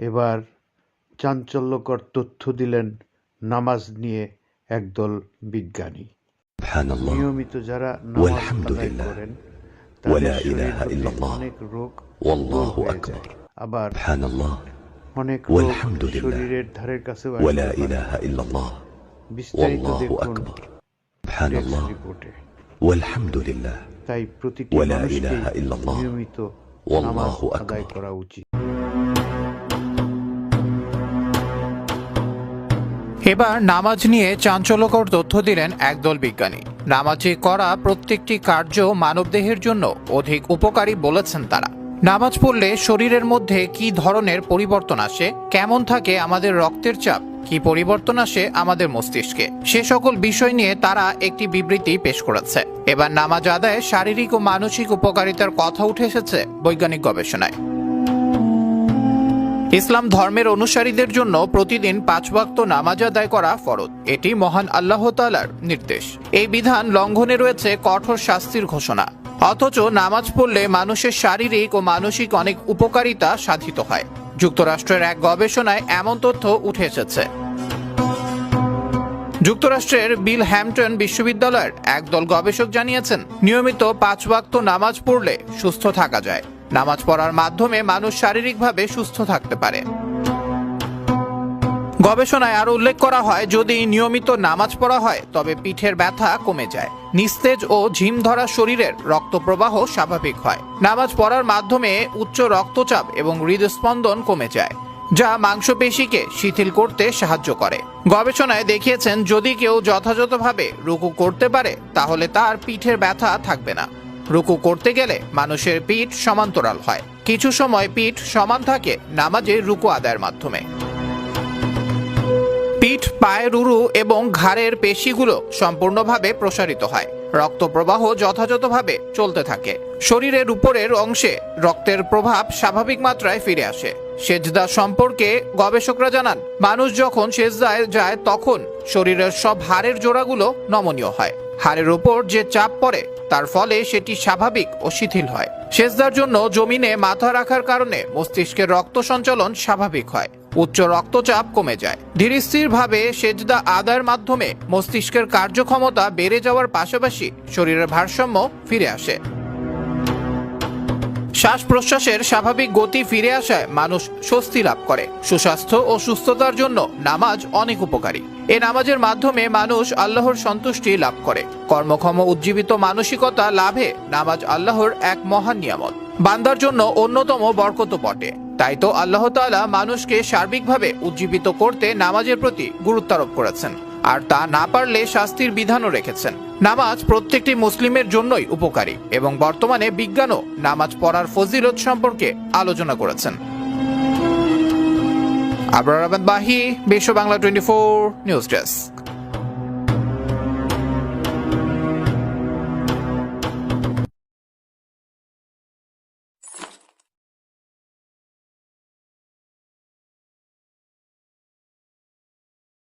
এবার চাঞ্চল্যকর তথ্য দিলেন নামাজ নিয়ে একদল বিজ্ঞানী। নিয়মিত যারা করেন অনেক রোগ আবার অনেক শরীরের ধারের কাছে দেখুন তাই প্রতিটি নিয়মিত আদায় করা উচিত। এবার নামাজ নিয়ে চাঞ্চল্যকর তথ্য দিলেন একদল বিজ্ঞানী। নামাজে করা প্রত্যেকটি কার্য মানবদেহের জন্য অধিক উপকারী বলেছেন তারা। নামাজ পড়লে শরীরের মধ্যে কি ধরনের পরিবর্তন আসে, কেমন থাকে আমাদের রক্তের চাপ, কি পরিবর্তন আসে আমাদের মস্তিষ্কে, সে সকল বিষয় নিয়ে তারা একটি বিবৃতি পেশ করেছে। এবার নামাজ আদায় শারীরিক ও মানসিক উপকারিতার কথা উঠে এসেছে বৈজ্ঞানিক গবেষণায়। ইসলাম ধর্মের অনুসারীদের জন্য প্রতিদিন পাঁচ ওয়াক্ত নামাজ আদায় করা ফরজ। এটি মহান আল্লাহ তাআলার নির্দেশ। এই বিধান লঙ্ঘনে রয়েছে কঠোর শাস্তির ঘোষণা। অথচ নামাজ পড়লে মানুষের শারীরিক ও মানসিক অনেক উপকারিতা সাধিত হয়। যুক্তরাষ্ট্রের এক গবেষণায় এমন তথ্য উঠে এসেছে। যুক্তরাষ্ট্রের বিল হ্যাম্পটন বিশ্ববিদ্যালয়ের একদল গবেষক জানিয়েছেন, নিয়মিত পাঁচ ওয়াক্ত নামাজ পড়লে সুস্থ থাকা যায়। নামাজ পড়ার মাধ্যমে মানুষ শারীরিকভাবে সুস্থ থাকতে পারে। গবেষণায় আরও উল্লেখ করা হয়, যদি নিয়মিত নামাজ পড়া হয়, তবে পিঠের ব্যথা কমে যায়। নিস্তেজ ও ঝিম ধরা শরীরের রক্ত প্রবাহ স্বাভাবিক হয়। নামাজ পড়ার মাধ্যমে উচ্চ রক্তচাপ এবং হৃদস্পন্দন কমে যায়, যা মাংসপেশিকে শিথিল করতে সাহায্য করে। গবেষণায় দেখিয়েছেন, যদি কেউ যথাযথভাবে রুকু করতে পারে, তাহলে তার পিঠের ব্যথা থাকবে না। রুকু করতে গেলে মানুষের পিঠ সমান্তরাল হয়। কিছু সময় পিঠ সমান থাকে নামাজে রুকু আদায়ের মাধ্যমে। পিঠ পায়ের উরু এবং ঘাড়ের পেশিগুলো সম্পূর্ণভাবে প্রসারিত হয়। রক্ত প্রবাহ যথাযথভাবে চলতে থাকে। শরীরের উপরের অংশে রক্তের প্রভাব স্বাভাবিক মাত্রায় ফিরে আসে। সেজদা সম্পর্কে গবেষকরা জানান, মানুষ যখন সেজদায় যায় তখন শরীরের সব হাড়ের জোড়াগুলো নমনীয় হয়। হাড়ের উপর যে চাপ পড়ে, তার ফলে সেটি স্বাভাবিক ও শিথিল হয়। সেজদার জন্য জমিনে মাথা রাখার কারণে মস্তিষ্কের রক্ত সঞ্চালন স্বাভাবিক হয়। উচ্চ রক্তচাপ কমে যায়। ধীরস্থিরভাবে সেজদা আদায়ের মাধ্যমে মস্তিষ্কের কার্যক্ষমতা বেড়ে যাওয়ার পাশাপাশি শরীরের ভারসাম্য ফিরে আসে। শ্বাস প্রশ্বাসের স্বাভাবিক গতি ফিরে আসায় মানুষ স্বস্তি লাভ করে। সুস্বাস্থ্য ও সুস্থতার জন্য নামাজ অনেক উপকারী। এ নামাজের মাধ্যমে মানুষ আল্লাহর সন্তুষ্টি লাভ করে। কর্মক্ষম উজ্জীবিত মানসিকতা লাভে নামাজ আল্লাহর এক মহান নিয়ামত। বান্দার জন্য অন্যতম বরকত বটে। তাই তো আল্লাহ তাআলা মানুষকে সার্বিকভাবে উজ্জীবিত করতে নামাজের প্রতি গুরুত্বারোপ করেছেন। আর তা না পারলে শাস্তির বিধানও রেখেছেন। নামাজ প্রত্যেকটি মুসলিমের জন্যই উপকারী এবং বর্তমানে বিজ্ঞানও নামাজ পড়ার ফজিলত সম্পর্কে আলোচনা করেছেন। আবরার আহমেদ বাহি, Biswa Bangla twenty four news desk.